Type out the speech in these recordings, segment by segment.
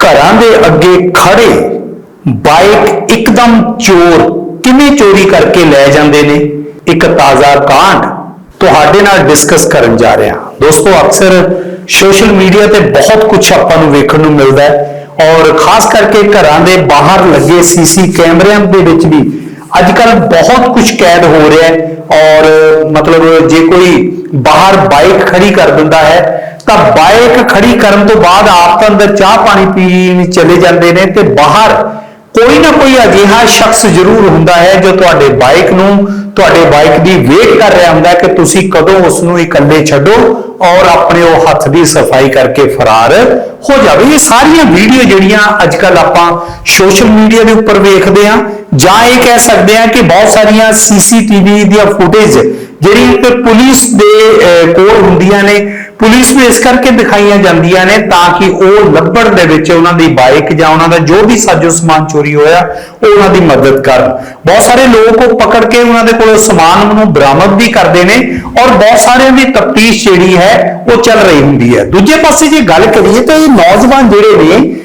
ਘਰਾਂ ਦੇ ਅੱਗੇ ਖੜੇ ਬਾਈਕ ਇੱਕਦਮ ਚੋਰ ਕਿਵੇਂ ਚੋਰੀ ਕਰਕੇ ਲੈ ਜਾਂਦੇ ਨੇ? ਇੱਕ ਤਾਜ਼ਾ ਕਾਂਡ ਤੁਹਾਡੇ ਨਾਲ ਡਿਸਕਸ ਕਰਨ ਜਾ ਰਿਹਾ। ਹਾਂ ਦੋਸਤੋ, ਅਕਸਰ ਸੋਸ਼ਲ ਮੀਡੀਆ ਤੇ ਬਹੁਤ ਕੁਝ ਆਪਾਂ ਨੂੰ ਵੇਖਣ ਨੂੰ ਮਿਲਦਾ ਹੈ ਔਰ ਖਾਸ ਕਰਕੇ ਘਰਾਂ ਦੇ ਬਾਹਰ ਲੱਗੇ ਸੀਸੀ ਕੈਮਰਿਆਂ ਦੇ ਵਿੱਚ ਵੀ ਅੱਜ ਕੱਲ ਬਹੁਤ ਕੁਝ ਕੈਦ ਹੋ ਰਿਹਾ ਹੈ ਔਰ ਮਤਲਬ ਜੇ ਕੋਈ ਬਾਹਰ ਬਾਈਕ ਖੜੀ ਕਰ ਦਿੰਦਾ ਹੈ ਤਾਂ ਬਾਈਕ ਖੜੀ ਕਰਨ ਤੋਂ ਬਾਅਦ ਆਪ ਤਾਂ ਅੰਦਰ ਚਾਹ ਪਾਣੀ ਪੀਣ ਚਲੇ ਜਾਂਦੇ ਨੇ ਤੇ ਬਾਹਰ ਕੋਈ ਨਾ ਕੋਈ ਅਜਿਹਾ ਸ਼ਖਸ ਜ਼ਰੂਰ ਹੁੰਦਾ ਹੈ ਜੋ ਤੁਹਾਡੇ ਬਾਈਕ ਨੂੰ, ਤੁਹਾਡੇ ਬਾਈਕ ਦੀ ਵੇਟ ਕਰ ਰਿਹਾ ਹੁੰਦਾ ਕਿ ਤੁਸੀਂ ਕਦੋਂ ਉਸ ਨੂੰ ਇਕੱਲੇ ਛੱਡੋ ਔਰ ਆਪਣੇ ਉਹ ਹੱਥ ਦੀ ਸਫ਼ਾਈ ਕਰਕੇ ਫਰਾਰ ਹੋ ਜਾਵੇ। ਇਹ ਸਾਰੀਆਂ ਵੀਡੀਓ ਜਿਹੜੀਆਂ ਅੱਜ ਕੱਲ ਆਪਾਂ ਸੋਸ਼ਲ ਮੀਡੀਆ ਦੇ ਉੱਪਰ ਵੇਖਦੇ ਹਾਂ ਜਾਂ ਇਹ ਕਹਿ ਸਕਦੇ ਹਾਂ ਕਿ ਬਹੁਤ ਸਾਰੀਆਂ ਸੀਸੀਟੀਵੀ ਦੀਆਂ ਫੁਟੇਜ ਜਿਹੜੀ ਕਿ ਪੁਲਿਸ ਦੇ ਕੋਲ ਹੁੰਦੀਆਂ ਨੇ ਪੁਲਿਸ ਨੂੰ ਇਸ ਕਰਕੇ ਦਿਖਾਈਆਂ ਜਾਂਦੀਆਂ ਨੇ ਤਾਂ ਕਿ ਉਹ ਲੱਭਣ ਦੇ ਵਿੱਚ ਉਹਨਾਂ ਦੀ ਬਾਈਕ ਜਾਂ ਉਹਨਾਂ ਦਾ ਜੋ ਵੀ ਸਾਜੋ ਸਮਾਨ ਚੋਰੀ ਹੋਇਆ, ਉਹ ਉਹਨਾਂ ਦੀ ਮਦਦ ਕਰਨ। ਬਹੁਤ ਸਾਰੇ ਲੋਕ ਉਹ ਪਕੜ ਕੇ ਉਹਨਾਂ ਦੇ ਕੋਲੋਂ ਸਮਾਨ ਨੂੰ ਬਰਾਮਦ ਵੀ ਕਰਦੇ ਨੇ ਔਰ ਬਹੁਤ ਸਾਰਿਆਂ ਦੀ ਤਫਤੀਸ਼ ਜਿਹੜੀ ਹੈ, ਉਹ ਚੱਲ ਰਹੀ ਹੁੰਦੀ ਹੈ। ਦੂਜੇ ਪਾਸੇ ਜੇ ਗੱਲ ਕਰੀਏ ਤਾਂ ਇਹ ਨੌਜਵਾਨ ਜਿਹੜੇ ਨੇ,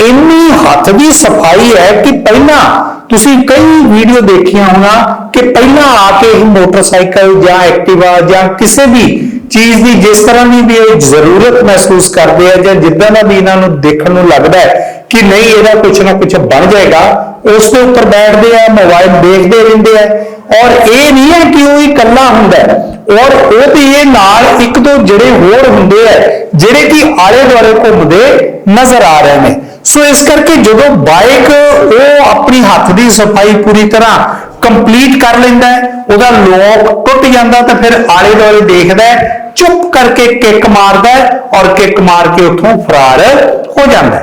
ਇੰਨੀ ਹੱਥ ਦੀ ਸਫ਼ਾਈ ਹੈ ਕਿ ਪਹਿਲਾਂ ਤੁਸੀਂ ਕਈ ਵੀਡੀਓ ਦੇਖੀਆਂ ਹੋਣਾ ਕਿ ਪਹਿਲਾਂ ਆ ਕੇ ਹੀ ਮੋਟਰਸਾਈਕਲ ਜਾਂ ਐਕਟਿਵਾ ਜਾਂ ਕਿਸੇ ਵੀ ਚੀਜ਼ ਦੀ ਜਿਸ ਤਰ੍ਹਾਂ ਦੀ ਵੀ ਇਹ ਜ਼ਰੂਰਤ ਮਹਿਸੂਸ ਕਰਦੇ ਆ ਜਾਂ ਜਿੱਦਾਂ ਦਾ ਵੀ ਇਹਨਾਂ ਨੂੰ ਦੇਖਣ ਨੂੰ ਲੱਗਦਾ ਹੈ ਕਿ ਨਹੀਂ ਇਹਦਾ ਕੁਝ ਨਾ ਕੁਝ ਬਣ ਜਾਏਗਾ, ਉਸ ਦੇ ਉੱਪਰ ਬੈਠਦੇ ਆ, ਮੋਬਾਈਲ ਦੇਖਦੇ ਰਹਿੰਦੇ ਆ। ਔਰ ਇਹ ਨਹੀਂ ਹੈ ਕਿ ਉਹ ਇਕੱਲਾ ਹੁੰਦਾ ਹੈ। ਔਰ ਉਹ ਵੀ ਇਹ ਨਾਲ ਇੱਕ ਦੋ ਜਿਹੜੇ ਹੋਰ ਹੁੰਦੇ ਆ, ਜਿਹੜੇ ਕਿ ਆਲੇ ਦੁਆਲੇ ਘੁੰਮਦੇ ਨਜ਼ਰ ਆ ਰਹੇ ਨੇ। ਸੋ ਇਸ ਕਰਕੇ ਜਦੋਂ ਬਾਈਕ ਉਹ ਆਪਣੀ ਹੱਥ ਦੀ ਸਫ਼ਾਈ ਪੂਰੀ ਤਰ੍ਹਾਂ ਕੰਪਲੀਟ ਕਰ ਲੈਂਦਾ ਉਹਦਾ ਲੋਕ ਟੁੱਟ ਜਾਂਦਾ ਤਾਂ ਫਿਰ ਆਲੇ ਦੁਆਲੇ ਦੇਖਦਾ ਚੁੱਪ ਕਰਕੇ ਕਿੱਕ ਮਾਰਦਾ ਔਰ ਕਿੱਕ ਮਾਰ ਕੇ ਉੱਥੋਂ ਫਰਾਰ ਹੋ ਜਾਂਦਾ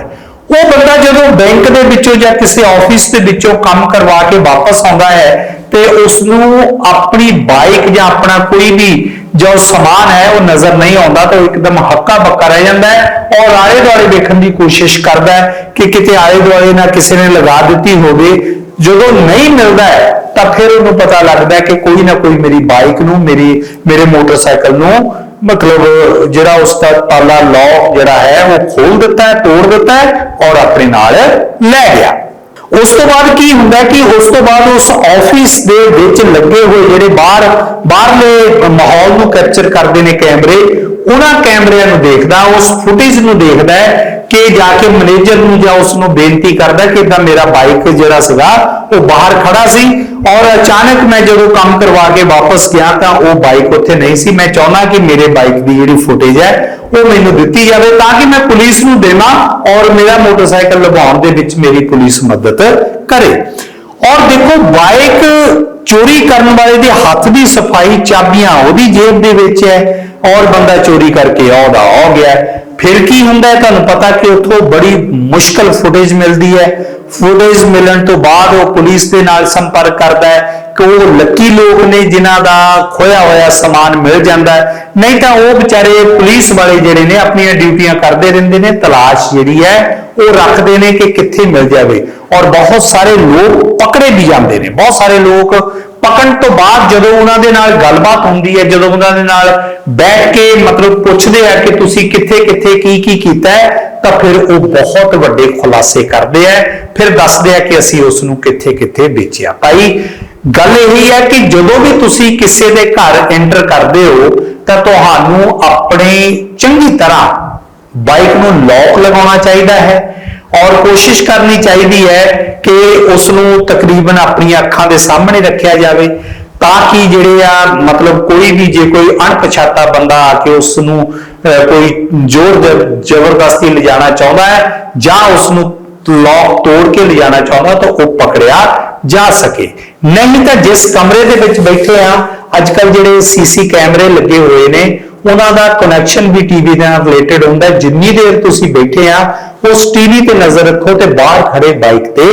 ਉਹ ਬੰਦਾ ਜਦੋਂ ਬੈਂਕ ਦੇ ਵਿੱਚੋਂ ਜਾਂ ਕਿਸੇ ਆਫਿਸ ਦੇ ਵਿੱਚੋਂ ਕੰਮ ਕਰਵਾ ਕੇ ਵਾਪਸ ਆਉਂਦਾ ਹੈ ਤੇ ਉਸ ਨੂੰ ਆਪਣੀ ਬਾਈਕ ਜਾਂ ਆਪਣਾ ਕੋਈ ਵੀ ਜੋ ਸਮਾਨ ਹੈ, ਉਹ ਨਜ਼ਰ ਨਹੀਂ ਆਉਂਦਾ ਤਾਂ ਉਹ ਇੱਕਦਮ ਹੱਕਾ ਬੱਕਾ ਰਹਿ ਜਾਂਦਾ ਹੈ ਔਰ ਆਲੇ ਦੁਆਲੇ ਦੇਖਣ ਦੀ ਕੋਸ਼ਿਸ਼ ਕਰਦਾ ਹੈ ਕਿ ਕਿਤੇ ਆਲੇ ਦੁਆਲੇ ਨਾ ਕਿਸੇ ਨੇ ਲਗਾ ਦਿੱਤੀ ਹੋਵੇ। ਜਦੋਂ ਨਹੀਂ ਮਿਲਦਾ ਹੈ ਤਾਂ ਫਿਰ ਉਹਨੂੰ ਪਤਾ ਲੱਗਦਾ ਕਿ ਕੋਈ ਨਾ ਕੋਈ ਮੇਰੀ ਬਾਈਕ ਨੂੰ, ਮੇਰੀ, ਮੇਰੇ ਮੋਟਰਸਾਈਕਲ ਨੂੰ ਮਤਲਬ ਜਿਹੜਾ ਉਸ ਦਾ ਤਾਲਾ ਲੌਕ ਜਿਹੜਾ ਹੈ, ਉਹ ਖੋਲ ਦਿੱਤਾ ਹੈ, ਤੋੜ ਦਿੱਤਾ ਹੈ ਔਰ ਆਪਣੇ ਨਾਲ ਲੈ ਗਿਆ। ਉਸ ਤੋਂ ਬਾਅਦ ਕੀ ਹੁੰਦਾ ਕਿ ਉਸ ਤੋਂ ਬਾਅਦ ਉਸ ਆਫਿਸ ਦੇ ਵਿੱਚ ਲੱਗੇ ਹੋਏ ਜਿਹੜੇ ਬਾਹਰ, ਬਾਹਰਲੇ ਮਾਹੌਲ ਨੂੰ ਕੈਪਚਰ ਕਰਦੇ ਨੇ ਕੈਮਰੇ ਉਹਨਾਂ ਕੈਮਰਿਆਂ ਨੂੰ ਦੇਖਦਾ, ਉਸ ਫੁਟੇਜ ਨੂੰ ਦੇਖਦਾ ਕਿ ਜਾ ਕੇ ਮੈਨੇਜਰ ਨੂੰ ਜਾਂ ਉਸ ਨੂੰ ਬੇਨਤੀ ਕਰਦਾ ਕਿ ਇਦਾਂ ਮੇਰਾ ਬਾਈਕ ਜਿਹੜਾ ਸੀਗਾ, ਉਹ ਬਾਹਰ ਖੜਾ ਸੀ ਔਰ ਅਚਾਨਕ ਮੈਂ ਜਦੋਂ ਕੰਮ ਕਰਵਾ ਕੇ ਵਾਪਸ ਗਿਆ ਤਾਂ ਉਹ ਬਾਈਕ ਉੱਥੇ ਨਹੀਂ ਸੀ। ਮੈਂ ਚਾਹੁੰਦਾ ਕਿ ਮੇਰੇ ਬਾਈਕ ਦੀ ਜਿਹੜੀ ਫੁਟੇਜ ਹੈ, ਉਹ ਮੈਨੂੰ ਦਿੱਤੀ ਜਾਵੇ ਤਾਂ ਕਿ ਮੈਂ ਪੁਲਿਸ ਨੂੰ ਦੇਵਾਂ ਔਰ ਮੇਰਾ ਮੋਟਰਸਾਈਕਲ ਲਵਾਉਣ ਦੇ ਵਿੱਚ ਮੇਰੀ ਪੁਲਿਸ ਮਦਦ ਕਰੇ। ਔਰ ਦੇਖੋ ਬਾਈਕ ਚੋਰੀ ਕਰਨ ਵਾਲੇ ਦੇ ਹੱਥ ਦੀ ਸਫ਼ਾਈ ਚਾਬੀਆਂ ਉਹਦੀ ਜੇਬ ਦੇ ਵਿੱਚ ਹੈ। ਔਰ ਬੰਦਾ ਚੋਰੀ ਕਰਕੇ ਆਉਂਦਾ ਆ ਗਿਆ। ਫਿਰ ਕੀ ਹੁੰਦਾ ਤੁਹਾਨੂੰ ਪਤਾ ਕਿ ਉੱਥੋਂ ਬੜੀ ਮੁਸ਼ਕਲ ਫੁਟੇਜ ਮਿਲਦੀ ਹੈ। ਫੁਟੇਜ ਮਿਲਣ ਤੋਂ ਬਾਅਦ ਉਹ ਪੁਲਿਸ ਦੇ ਨਾਲ ਸੰਪਰਕ ਕਰਦਾ ਹੈ ਕਿ ਉਹ ਲੱਕੀ ਲੋਕ ਨੇ ਜਿਨ੍ਹਾਂ ਦਾ ਖੋਇਆ ਹੋਇਆ ਸਮਾਨ ਮਿਲ ਜਾਂਦਾ ਹੈ। ਨਹੀਂ ਤਾਂ ਉਹ ਵਿਚਾਰੇ ਪੁਲਿਸ ਵਾਲੇ ਜਿਹੜੇ ਨੇ ਆਪਣੀਆਂ ਡਿਊਟੀਆਂ ਕਰਦੇ ਰਹਿੰਦੇ ਨੇ, ਤਲਾਸ਼ ਜਿਹੜੀ ਹੈ, ਉਹ ਰੱਖਦੇ ਨੇ ਕਿ ਕਿੱਥੇ ਮਿਲ ਜਾਵੇ। ਔਰ ਬਹੁਤ ਸਾਰੇ ਲੋਕ ਪਕੜੇ ਵੀ ਜਾਂਦੇ ਨੇ। ਬਹੁਤ ਸਾਰੇ ਲੋਕ ਪਕੜਨ ਤੋਂ ਬਾਅਦ ਜਦੋਂ ਉਹਨਾਂ ਦੇ ਨਾਲ ਗੱਲਬਾਤ ਹੁੰਦੀ ਹੈ, ਜਦੋਂ ਉਹਨਾਂ ਦੇ ਨਾਲ ਬੈਠ ਕੇ ਮਤਲਬ ਪੁੱਛਦੇ ਆ ਕਿ ਤੁਸੀਂ ਕਿੱਥੇ ਕਿੱਥੇ, ਕੀ ਕੀ ਕੀਤਾ ਹੈ, ਤਾਂ ਫਿਰ ਉਹ ਬਹੁਤ ਵੱਡੇ ਖੁਲਾਸੇ ਕਰਦੇ ਆ। ਫਿਰ ਦੱਸਦੇ ਆ ਕਿ ਅਸੀਂ ਉਸ ਨੂੰ ਕਿੱਥੇ ਕਿੱਥੇ ਵੇਚਿਆ। ਭਾਈ, ਗੱਲ ਇਹ ਹੈ ਕਿ ਜਦੋਂ ਵੀ ਤੁਸੀਂ ਕਿਸੇ ਦੇ ਘਰ ਐਂਟਰ ਕਰਦੇ ਹੋ, ਤਾਂ ਤੁਹਾਨੂੰ ਆਪਣੇ ਚੰਗੀ ਤਰ੍ਹਾਂ ਬਾਈਕ ਨੂੰ ਲੌਕ ਲਗਾਉਣਾ ਚਾਹੀਦਾ ਹੈ। ਔਰ ਕੋਸ਼ਿਸ਼ ਕਰਨੀ ਚਾਹੀਦੀ ਹੈ ਕਿ ਉਸ ਨੂੰ ਤਕਰੀਬਨ ਆਪਣੀਆਂ ਅੱਖਾਂ ਦੇ ਸਾਹਮਣੇ ਰੱਖਿਆ ਜਾਵੇ ਤਾਂ ਕਿ ਜਿਹੜੇ ਆ ਮਤਲਬ ਕੋਈ ਵੀ ਜੇ ਕੋਈ ਅਣਪਛਾਤਾ ਬੰਦਾ ਆ ਕੇ ਉਸ ਨੂੰ ਅਹ, ਕੋਈ ਜ਼ੋਰ ਜ਼ਬਰਦਸਤੀ ਲਿਜਾਣਾ ਚਾਹੁੰਦਾ ਹੈ ਜਾਂ ਉਸ ਨੂੰ ਲੌਕ ਤੋੜ ਕੇ ਲਿਜਾਣਾ ਚਾਹੁੰਦਾ ਤਾਂ ਉਹ ਪਕੜਿਆ ਜਾ ਸਕੇ। ਨਹੀਂ ਤਾਂ ਜਿਸ ਕਮਰੇ ਦੇ ਵਿੱਚ ਬੈਠੇ ਆ ਅੱਜ ਕੱਲ ਜਿਹੜੇ ਸੀਸੀ ਕੈਮਰੇ ਲੱਗੇ ਹੋਏ ਨੇ ਉਹਨਾਂ ਦਾ ਕਨੈਕਸ਼ਨ ਵੀ ਟੀਵੀ ਨਾਲ ਰਿਲੇਟਡ ਹੁੰਦਾ ਜਿੰਨੀ ਦੇਰ ਤੁਸੀਂ ਬੈਠੇ ਆ, ਉਸ ਟੀਵੀ ਤੇ ਨਜ਼ਰ ਰੱਖੋ ਤੇ ਬਾਹਰ ਖੜੇ ਬਾਈਕ ਤੇ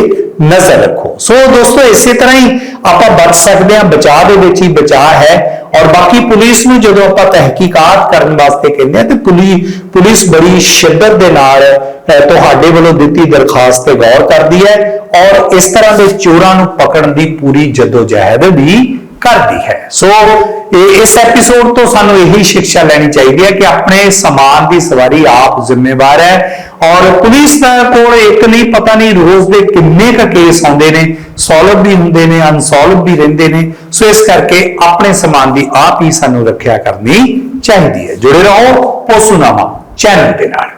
ਨਜ਼ਰ ਰੱਖੋ। ਸੋ ਦੋਸਤੋ, ਇਸੇ ਤਰ੍ਹਾਂ ਹੀ ਆਪਾਂ ਬਚ ਸਕਦੇ ਹਾਂ ਬਚਾਅ ਦੇ ਵਿੱਚ ਹੀ ਬਚਾਅ ਹੈ। ਔਰ ਬਾਕੀ ਪੁਲਿਸ ਨੂੰ ਜਦੋਂ ਆਪਾਂ ਤਹਿਕੀਕਾਤ ਕਰਨ ਵਾਸਤੇ ਕਹਿੰਦੇ ਆ, ਤੇ ਪੁਲਿਸ ਪੁਲਿਸ ਬੜੀ ਸ਼ਿੱਦਤ ਦੇ ਨਾਲ ਤੁਹਾਡੇ ਵੱਲੋਂ ਦਿੱਤੀ ਦਰਖਾਸਤ ਤੇ ਗੌਰ ਕਰਦੀ ਹੈ। ਔਰ ਇਸ ਤਰ੍ਹਾਂ ਦੇ ਚੋਰਾਂ ਨੂੰ ਪਕੜਨ ਦੀ ਪੂਰੀ ਜਦੋਜਹਿਦ ਵੀ ਕਰਦੀ ਹੈ। ਸੋ ਇਹ- ਇਸ ਐਪੀਸੋਡ ਤੋਂ ਸਾਨੂੰ ਇਹੀ ਸਿੱਖਿਆ ਲੈਣੀ ਚਾਹੀਦੀ ਹੈ ਕਿ ਆਪਣੇ ਸਮਾਨ ਦੀ ਸਵਾਰੀ ਆਪ ਜ਼ਿੰਮੇਵਾਰ ਹੈ ਔਰ ਪੁਲਿਸ ਦਾ ਕੋਲ ਇੱਕ ਨਹੀਂ, ਪਤਾ ਨਹੀਂ ਰੋਜ਼ ਦੇ ਕਿੰਨੇ ਕ ਕੇਸ ਆਉਂਦੇ ਨੇ ਸੋਲਵ ਵੀ ਹੁੰਦੇ ਨੇ ਅਨਸੋਲਵ ਵੀ ਰਹਿੰਦੇ ਨੇ। ਸੋ ਇਸ ਕਰਕੇ ਆਪਣੇ ਸਮਾਨ ਦੀ ਆਪ ਹੀ ਸਾਨੂੰ ਰੱਖਿਆ ਕਰਨੀ ਚਾਹੀਦੀ ਹੈ। ਜੁੜੇ ਰਹੋ ਪੋਸੂਨਾਮਾ ਚੈਨਲ ਦੇ ਨਾਲ।